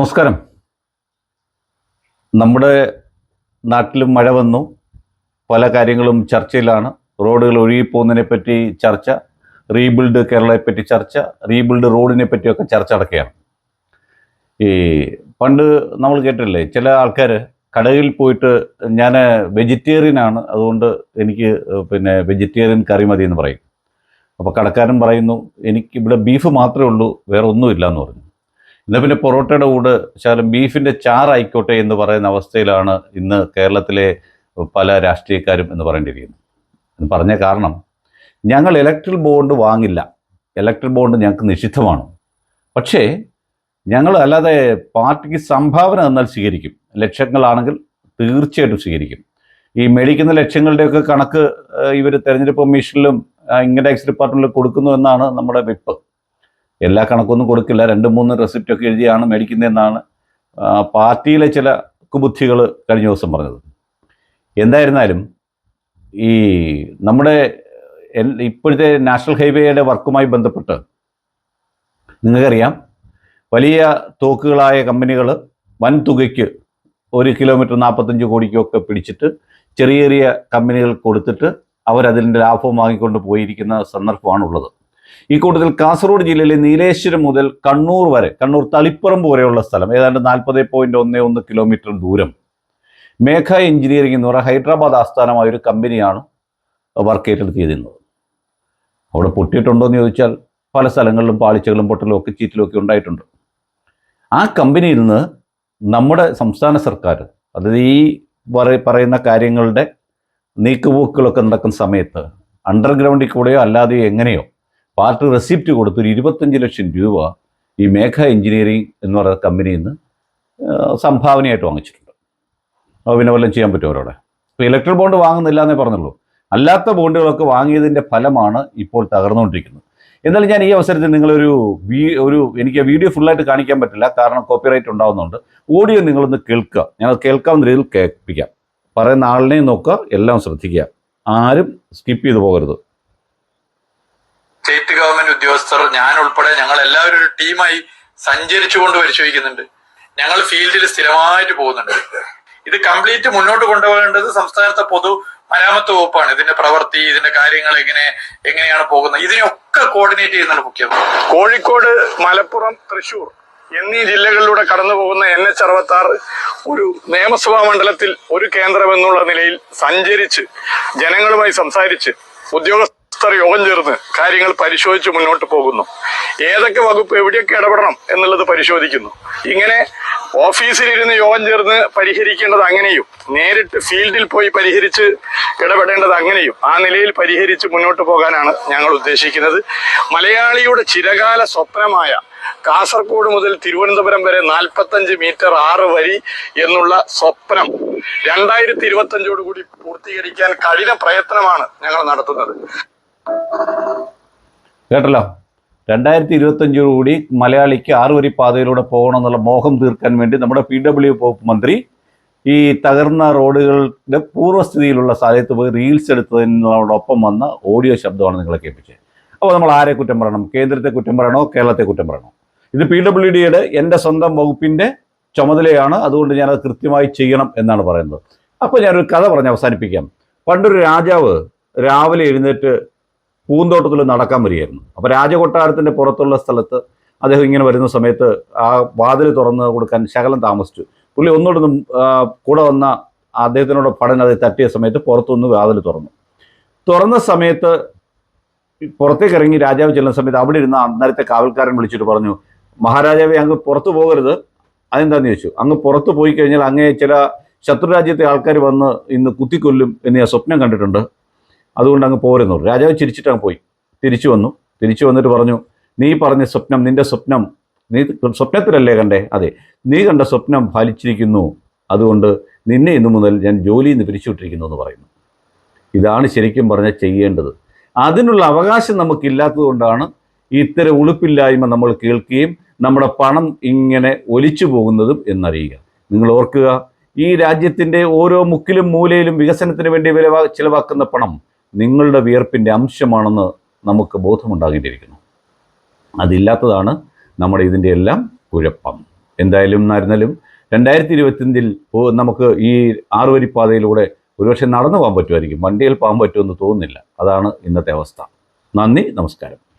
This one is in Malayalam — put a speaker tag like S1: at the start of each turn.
S1: നമസ്കാരം. നമ്മുടെ നാട്ടിലും മഴ വന്നു. പല കാര്യങ്ങളും ചർച്ചയിലാണ്. റോഡുകൾ ഒഴുകിപ്പോകുന്നതിനെ പറ്റി ചർച്ച റീബിൽഡ് കേരളയെ പറ്റി ചർച്ച റീബിൽഡ് റോഡിനെ പറ്റിയൊക്കെ ചർച്ച നടക്കുകയാണ്. ഈ പണ്ട് നമ്മൾ കേട്ടില്ലേ ചില ആൾക്കാർ കടയിൽ പോയിട്ട് ഞാൻ വെജിറ്റേറിയൻ ആണ് അതുകൊണ്ട് എനിക്ക് പിന്നെ വെജിറ്റേറിയൻ കറി മതി എന്ന് പറയും. അപ്പോൾ കടക്കാരൻ പറയുന്നു എനിക്ക് ഇവിടെ ബീഫ് മാത്രമേ ഉള്ളൂ വേറെ ഒന്നുമില്ല എന്ന് പറഞ്ഞു. എന്നാൽ പിന്നെ പൊറോട്ടയുടെ കൂടെ ശകലം ബീഫിന്റെ ചാറായിക്കോട്ടെ എന്ന് പറയുന്ന അവസ്ഥയിലാണ് ഇന്ന് കേരളത്തിലെ പല രാഷ്ട്രീയക്കാരും എന്ന് പറയേണ്ടിയിരിക്കുന്നത് എന്ന് പറഞ്ഞ കാരണം ഞങ്ങൾ ഇലക്ട്രിക് ബോണ്ട് വാങ്ങില്ല. ഇലക്ട്രിക് ബോണ്ട് ഞങ്ങൾക്ക് നിഷിദ്ധമാണ്. പക്ഷേ ഞങ്ങൾ അല്ലാതെ പാർട്ടിക്ക് സംഭാവന തന്നാൽ സ്വീകരിക്കും. ലക്ഷങ്ങളാണെങ്കിൽ തീർച്ചയായിട്ടും സ്വീകരിക്കും. ഈ മേടിക്കുന്ന ലക്ഷ്യങ്ങളുടെയൊക്കെ കണക്ക് ഇവർ തെരഞ്ഞെടുപ്പ് കമ്മീഷനിലും ഇൻകം ടാക്സ് ഡിപ്പാർട്ട്മെന്റിൽ കൊടുക്കുന്നു എന്നാണ് നമ്മുടെ വിപ്പ്. എല്ലാ കണക്കൊന്നും കൊടുക്കില്ല. രണ്ട് മൂന്ന് റെസിപ്റ്റ് ഒക്കെ എഴുതിയാണ് മേടിക്കുന്നതെന്നാണ് പാർട്ടിയിലെ ചില കുബുദ്ധികൾ കഴിഞ്ഞ ദിവസം പറഞ്ഞത്. എന്തായിരുന്നാലും ഈ നമ്മുടെ ഇപ്പോഴത്തെ നാഷണൽ ഹൈവേയുടെ വർക്കുമായി ബന്ധപ്പെട്ട് നിങ്ങൾക്കറിയാം വലിയ തോക്കുകളായ കമ്പനികൾ വൻ തുകയ്ക്ക് ഒരു കിലോമീറ്റർ നാൽപ്പത്തഞ്ച് കോടിക്കൊക്കെ പിടിച്ചിട്ട് ചെറിയ ചെറിയ കമ്പനികൾ കൊടുത്തിട്ട് അവരതിന്റെ ലാഭം വാങ്ങിക്കൊണ്ട് പോയിരിക്കുന്ന സന്ദർഭമാണുള്ളത്. ഈ കൂട്ടത്തിൽ കാസർഗോഡ് ജില്ലയിലെ നീലേശ്വരം മുതൽ കണ്ണൂർ വരെ കണ്ണൂർ തളിപ്പറമ്പ് വരെയുള്ള സ്ഥലം ഏതാണ്ട് നാൽപ്പത് പോയിന്റ് ഒന്ന് ഒന്ന് കിലോമീറ്റർ ദൂരം. മേഘ എഞ്ചിനീയറിംഗ് എന്ന് പറയുന്ന ഹൈദരാബാദ് ആസ്ഥാനമായ ഒരു കമ്പനിയാണ് വർക്ക് ഏറ്റെടുത്തിരുന്നത് അവിടെ പൊട്ടിയിട്ടുണ്ടോ എന്ന് ചോദിച്ചാൽ പല സ്ഥലങ്ങളിലും പാളിച്ചകളും പൊട്ടലും ഒക്കെ ചീറ്റിലും ഒക്കെ ഉണ്ടായിട്ടുണ്ട്. ആ കമ്പനിയിൽ നിന്ന് നമ്മുടെ സംസ്ഥാന സർക്കാർ അതായത് ഈ പറ- പറയുന്ന കാര്യങ്ങളുടെ നീക്കുപോക്കുകളൊക്കെ നടക്കുന്ന സമയത്ത് അണ്ടർഗ്രൗണ്ടിൽ കൂടെയോ അല്ലാതെയോ എങ്ങനെയോ പാർട്ടി റെസിപ്റ്റ് കൊടുത്ത് ഒരു ഇരുപത്തഞ്ച് ലക്ഷം രൂപ ഈ മേഘ എഞ്ചിനീയറിംഗ് എന്ന് പറയുന്ന കമ്പനിയിൽ നിന്ന് സംഭാവനയായിട്ട് വാങ്ങിച്ചിട്ടുണ്ട്. അപ്പോൾ പിന്നെ വല്ലതും ചെയ്യാൻ പറ്റും അവരോടെ ഇപ്പോൾ ഇലക്ട്രിക് ബോണ്ട് വാങ്ങുന്നില്ല എന്നേ പറഞ്ഞുള്ളൂ. അല്ലാത്ത ബോണ്ടുകളൊക്കെ വാങ്ങിയതിന്റെ ഫലമാണ് ഇപ്പോൾ തകർന്നുകൊണ്ടിരിക്കുന്നത്. എന്നാലും ഞാൻ ഈ അവസരത്തിൽ നിങ്ങളൊരു വീ ഒരു എനിക്ക് വീഡിയോ ഫുള്ളായിട്ട് കാണിക്കാൻ പറ്റില്ല. കാരണം കോപ്പിറൈറ്റ് ഉണ്ടാകുന്നുണ്ട് ഓഡിയോ നിങ്ങളൊന്ന് കേൾക്കുക. ഞങ്ങൾ കേൾക്കാവുന്ന രീതിയിൽ കേൾപ്പിക്കാം. പറയുന്ന ആളിനെയും നോക്കുക. എല്ലാം ശ്രദ്ധിക്കുക. ആരും സ്കിപ്പ് ചെയ്തു പോകരുത്.
S2: സ്റ്റേറ്റ് ഗവൺമെന്റ് ഉദ്യോഗസ്ഥർ ഞാൻ ഉൾപ്പെടെ ഞങ്ങൾ എല്ലാവരും ഒരു ടീമായി സഞ്ചരിച്ചുകൊണ്ട് പരിശോധിക്കുന്നുണ്ട്. ഞങ്ങൾ ഫീൽഡിൽ സ്ഥിരമായിട്ട് പോകുന്നുണ്ട്. ഇത് കംപ്ലീറ്റ് മുന്നോട്ട് കൊണ്ടുപോകേണ്ടത് സംസ്ഥാനത്തെ പൊതു മരാമത്ത് വകുപ്പാണ്. ഇതിന്റെ പ്രവൃത്തി ഇതിന്റെ കാര്യങ്ങൾ എങ്ങനെ എങ്ങനെയാണ് പോകുന്നത്? ഇതിനെയൊക്കെ കോർഡിനേറ്റ് ചെയ്യുന്നതാണ് മുഖ്യം.
S3: കോഴിക്കോട് മലപ്പുറം തൃശൂർ എന്നീ ജില്ലകളിലൂടെ കടന്നു പോകുന്ന എൻ എച്ച് അറുപത്തി ആറ് ഒരു നിയമസഭാ മണ്ഡലത്തിൽ ഒരു കേന്ദ്രമെന്നുള്ള നിലയിൽ സഞ്ചരിച്ച് ജനങ്ങളുമായി സംസാരിച്ച് ഉദ്യോഗസ്ഥർ യോഗം ചേർന്ന് കാര്യങ്ങൾ പരിശോധിച്ച് മുന്നോട്ട് പോകുന്നു. ഏതൊക്കെ വകുപ്പ് എവിടെയൊക്കെ ഇടപെടണം എന്നുള്ളത് പരിശോധിക്കുന്നു. ഇങ്ങനെ ഓഫീസിലിരുന്ന് യോഗം ചേർന്ന് പരിഹരിക്കേണ്ടത് അങ്ങനെയും നേരിട്ട് ഫീൽഡിൽ പോയി പരിഹരിച്ച് ഇടപെടേണ്ടത് അങ്ങനെയും ആ നിലയിൽ പരിഹരിച്ച് മുന്നോട്ട് പോകാനാണ് ഞങ്ങൾ ഉദ്ദേശിക്കുന്നത്. മലയാളിയുടെ ചിരകാല സ്വപ്നമായ കാസർഗോഡ് മുതൽ തിരുവനന്തപുരം വരെ നാൽപ്പത്തഞ്ച് മീറ്റർ ആറ് വരി എന്നുള്ള സ്വപ്നം രണ്ടായിരത്തി ഇരുപത്തി അഞ്ചോടുകൂടി പൂർത്തീകരിക്കാൻ കഠിന പ്രയത്നമാണ് ഞങ്ങൾ നടത്തുന്നത്.
S1: കേട്ടല്ലോ? രണ്ടായിരത്തി ഇരുപത്തഞ്ചോടുകൂടി മലയാളിക്ക് ആറ് വരി പാതയിലൂടെ പോകണം എന്നുള്ള മോഹം തീർക്കാൻ വേണ്ടി നമ്മുടെ പി ഡബ്ല്യു മന്ത്രി ഈ തകർന്ന റോഡുകളുടെ പൂർവസ്ഥിതിയിലുള്ള സ്ഥലത്ത് പോയി റീൽസ് എടുത്തതിനോടൊപ്പം വന്ന ഓഡിയോ ശബ്ദമാണ് നിങ്ങളെ കേൾപ്പിച്ചത്. അപ്പോൾ നമ്മൾ ആരെ കുറ്റം പറയണം? കേന്ദ്രത്തെ കുറ്റം പറയണോ? കേരളത്തെ കുറ്റം പറയണോ? ഇത് പി ഡബ്ല്യു ഡിയുടെ എന്റെ സ്വന്തം വകുപ്പിന്റെ ചുമതലയാണ്. അതുകൊണ്ട് ഞാനത് കൃത്യമായി ചെയ്യണം എന്നാണ് പറയുന്നത്. അപ്പോൾ ഞാനൊരു കഥ പറഞ്ഞ് അവസാനിപ്പിക്കാം. പണ്ടൊരു രാജാവ് രാവിലെ എഴുന്നേറ്റ് പൂന്തോട്ടത്തിൽ നടക്കാൻ വരികയായിരുന്നു. അപ്പോൾ രാജകൊട്ടാരത്തിന്റെ പുറത്തുള്ള സ്ഥലത്ത് അദ്ദേഹം ഇങ്ങനെ വരുന്ന സമയത്ത് ആ വാതിൽ തുറന്ന് കൊടുക്കാൻ ശകലം താമസിച്ചു. പുള്ളി ഒന്നുകൂടെ ഒന്ന്, കൂടെ വന്ന അദ്ദേഹത്തിനോട് പഠനം അത് തട്ടിയ സമയത്ത് പുറത്തുനിന്ന് വാതിൽ തുറന്നു. തുറന്ന സമയത്ത് പുറത്തേക്ക് ഇറങ്ങി രാജാവ് ചെല്ലുന്ന സമയത്ത് അവിടെ ഇരുന്ന അന്നേരത്തെ കാവൽക്കാരൻ വിളിച്ചിട്ട് പറഞ്ഞു മഹാരാജാവെ അങ്ങ് പുറത്തു പോകരുത്. അതെന്താന്ന് ചോദിച്ചു? അങ്ങ് പുറത്തു പോയി കഴിഞ്ഞാൽ അങ്ങേ ചില ശത്രുരാജ്യത്തെ ആൾക്കാർ വന്ന് ഇന്ന് കുത്തിക്കൊല്ലും എന്ന് ഞാൻ സ്വപ്നം കണ്ടിട്ടുണ്ട്. അതുകൊണ്ട് അങ്ങ് പോരുന്നു രാജാവ് ചിരിച്ചിട്ട് അങ്ങ് പോയി. തിരിച്ചു വന്നു. തിരിച്ചു വന്നിട്ട് പറഞ്ഞു നീ പറഞ്ഞ സ്വപ്നം നിന്റെ സ്വപ്നം നീ സ്വപ്നത്തിലല്ലേ കണ്ടേ? അതെ നീ കണ്ട സ്വപ്നം ഫലിച്ചിരിക്കുന്നു. അതുകൊണ്ട് നിന്നെ ഇന്നു മുതൽ ഞാൻ ജോലിയിൽ നിന്ന് പിരിച്ചുവിട്ടിരിക്കുന്നു എന്ന് പറയുന്നു. ഇതാണ് ശരിക്കും പറഞ്ഞാൽ ചെയ്യേണ്ടത്. അതിനുള്ള അവകാശം നമുക്കില്ലാത്തതുകൊണ്ടാണ് ഇത്തരം ഉളുപ്പില്ലായ്മ നമ്മൾ കേൾക്കുകയും നമ്മുടെ പണം ഇങ്ങനെ ഒലിച്ചു പോകുന്നതും എന്നറിയുക. നിങ്ങൾ ഓർക്കുക ഈ രാജ്യത്തിന്റെ ഓരോ മുക്കിലും മൂലയിലും വികസനത്തിന് വേണ്ടി വിലവാ ചിലവാക്കുന്ന പണം നിങ്ങളുടെ വിയർപ്പിന്റെ അംശമാണെന്ന് നമുക്ക് ബോധമുണ്ടാകേണ്ടിയിരിക്കുന്നു അതില്ലാത്തതാണ് നമ്മുടെ ഇതിന്റെ എല്ലാം കുഴപ്പം. എന്തായാലും എന്നായിരുന്നാലും രണ്ടായിരത്തി ഇരുപത്തിയഞ്ചിൽ നമുക്ക് ഈ ആറുവരിപ്പാതയിലൂടെ ഒരുപക്ഷെ നടന്നു പോകാൻ പറ്റുമായിരിക്കും. വണ്ടിയിൽ പോകാൻ പറ്റുമെന്ന് തോന്നുന്നില്ല. അതാണ് ഇന്നത്തെ അവസ്ഥ. നന്ദി നമസ്കാരം.